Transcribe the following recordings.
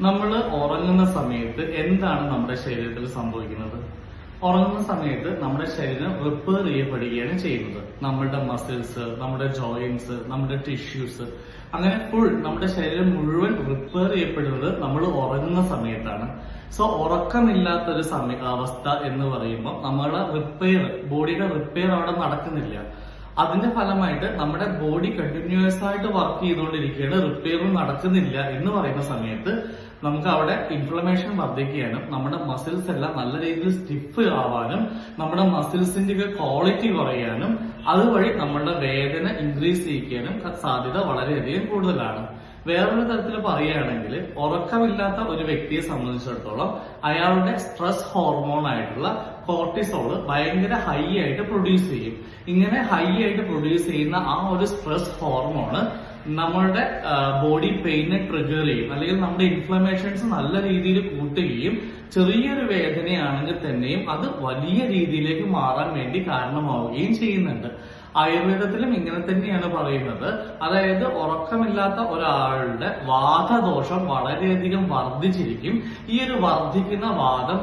നമ്മൾ ഉറങ്ങുന്ന സമയത്ത് എന്താണ് നമ്മുടെ ശരീരത്തിൽ സംഭവിക്കുന്നത്? ഉറങ്ങുന്ന സമയത്ത് നമ്മുടെ ശരീരം റിപ്പയർ ചെയ്യപ്പെടുകയാണ് ചെയ്യുന്നത്. നമ്മുടെ മസിൽസ് നമ്മുടെ ജോയിൻസ് നമ്മുടെ ടിഷ്യൂസ് അങ്ങനെ ഫുൾ നമ്മുടെ ശരീരം മുഴുവൻ റിപ്പയർ ചെയ്യപ്പെടുന്നത് നമ്മൾ ഉറങ്ങുന്ന സമയത്താണ്. സോ ഉറക്കമില്ലാത്ത ഒരു സമയ അവസ്ഥ എന്ന് പറയുമ്പോൾ നമ്മളെ റിപ്പയർ ബോഡിയുടെ റിപ്പയർ അവിടെ നടക്കുന്നില്ല. അതിന്റെ ഫലമായിട്ട് നമ്മുടെ ബോഡി കണ്ടിന്യൂസ് ആയിട്ട് വർക്ക് ചെയ്തുകൊണ്ടിരിക്കുകയാണ് റിപ്പയറും നടക്കുന്നില്ല എന്ന് പറയുന്ന സമയത്ത് നമുക്ക് അവിടെ ഇൻഫ്ലമേഷൻ വർദ്ധിക്കാനും നമ്മുടെ മസിൽസ് എല്ലാം നല്ല രീതിയിൽ സ്റ്റിഫ് ആവാനും നമ്മുടെ മസിൽസിന്റെ ക്വാളിറ്റി കുറയാനും അതുവഴി നമ്മുടെ വേദന ഇൻക്രീസ് ചെയ്യിക്കാനും സാധ്യത വളരെയധികം കൂടുതലാണ്. വേറൊരു തരത്തിൽ പറയുകയാണെങ്കിൽ ഉറക്കമില്ലാത്ത ഒരു വ്യക്തിയെ സംബന്ധിച്ചിടത്തോളം അയാളുടെ സ്ട്രെസ് ഹോർമോൺ ആയിട്ടുള്ള കോർട്ടിസോൾ ഭയങ്കര ഹൈ ആയിട്ട് പ്രൊഡ്യൂസ് ചെയ്യും. ഇങ്ങനെ ഹൈ ആയിട്ട് പ്രൊഡ്യൂസ് ചെയ്യുന്ന ആ ഒരു സ്ട്രെസ് ഹോർമോണ് നമ്മളുടെ ബോഡി പെയിനെ ട്രിഗർ ചെയ്യും. അല്ലെങ്കിൽ നമ്മുടെ ഇൻഫ്ലമേഷൻസ് നല്ല രീതിയിൽ കൂട്ടുകയും ചെറിയൊരു വേദനയാണെങ്കിൽ തന്നെയും അത് വലിയ രീതിയിലേക്ക് മാറാൻ വേണ്ടി കാരണമാവുകയും ചെയ്യുന്നുണ്ട്. ആയുർവേദത്തിലും ഇങ്ങനെ തന്നെയാണ് പറയുന്നത്. അതായത് ഉറക്കമില്ലാത്ത ഒരാളുടെ വാദദോഷം വളരെയധികം വർദ്ധിച്ചിരിക്കും. ഈ ഒരു വർദ്ധിക്കുന്ന വാദം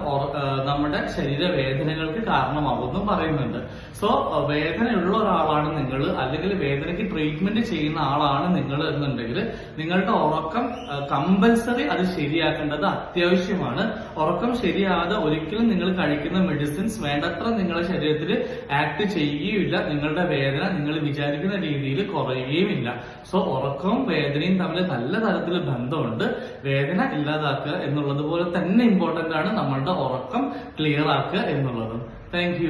നമ്മുടെ ശരീരവേദനകൾക്ക് കാരണമാകുമെന്നും പറയുന്നുണ്ട്. സോ വേദനയുള്ള ഒരാളാണ് ട്രീറ്റ്മെന്റ് ചെയ്യുന്ന ആളാണ് നിങ്ങൾ എന്നുണ്ടെങ്കിൽ നിങ്ങളുടെ ഉറക്കം കമ്പൽസറി അത് ശരിയാക്കേണ്ടത് അത്യാവശ്യമാണ്. ഉറക്കം ശരിയാകാതെ ഒരിക്കലും നിങ്ങൾ കഴിക്കുന്ന മെഡിസിൻസ് വേണ്ടത്ര നിങ്ങളുടെ ശരീരത്തിൽ ആക്ട് ചെയ്യുകയില്ല നിങ്ങളുടെ വേദന നിങ്ങൾ വിചാരിക്കുന്ന രീതിയിൽ കുറയുകയുമില്ല. സോ ഉറക്കവും വേദനയും തമ്മിൽ നല്ല തരത്തിൽ ബന്ധമുണ്ട്. വേദന ഇല്ലാതാക്കുക എന്നുള്ളത് പോലെ തന്നെ ഇമ്പോർട്ടന്റ് ആണ് നമ്മളുടെ ഉറക്കം ക്ലിയർ ആക്കുക എന്നുള്ളതും. താങ്ക്